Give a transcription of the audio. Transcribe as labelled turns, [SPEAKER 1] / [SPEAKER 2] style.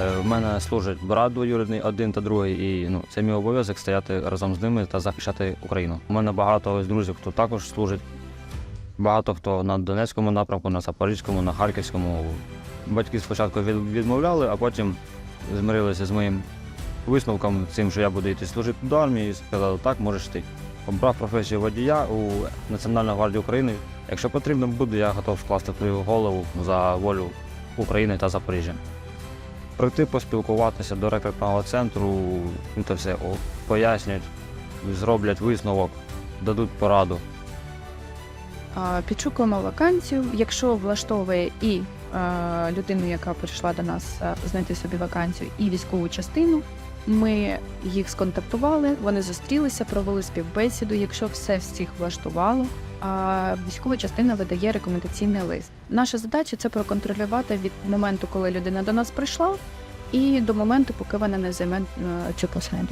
[SPEAKER 1] Е, В мене служить брат двоюрідний, один та другий, і ну, це мій обов'язок стояти разом з ними та захищати Україну. У мене багато ось друзів, хто також служить. Багато хто на Донецькому напрямку, на Запорізькому, на Харківському. Батьки спочатку відмовляли, а потім змирилися з моїм висновком, цим, що я буду йти служити до армії, і сказали, так, можеш йти. Обрав професію водія у Національної гвардії України. Якщо потрібно буде, я готов вкласти свою голову за волю України та Запоріжжя. Прийти поспілкуватися до рекрутного центру, ну, то все пояснять, зроблять висновок, дадуть пораду.
[SPEAKER 2] Підшукуємо вакансію. Якщо влаштовує і е, людину, яка прийшла до нас е, знайти собі вакансію, і військову частину. Ми їх сконтактували, вони зустрілися, провели співбесіду. Якщо все всіх влаштувало, військова частина видає рекомендаційний лист. Наша задача це проконтролювати від моменту, коли людина до нас прийшла, і до моменту, поки вона не займе е, цю посаду.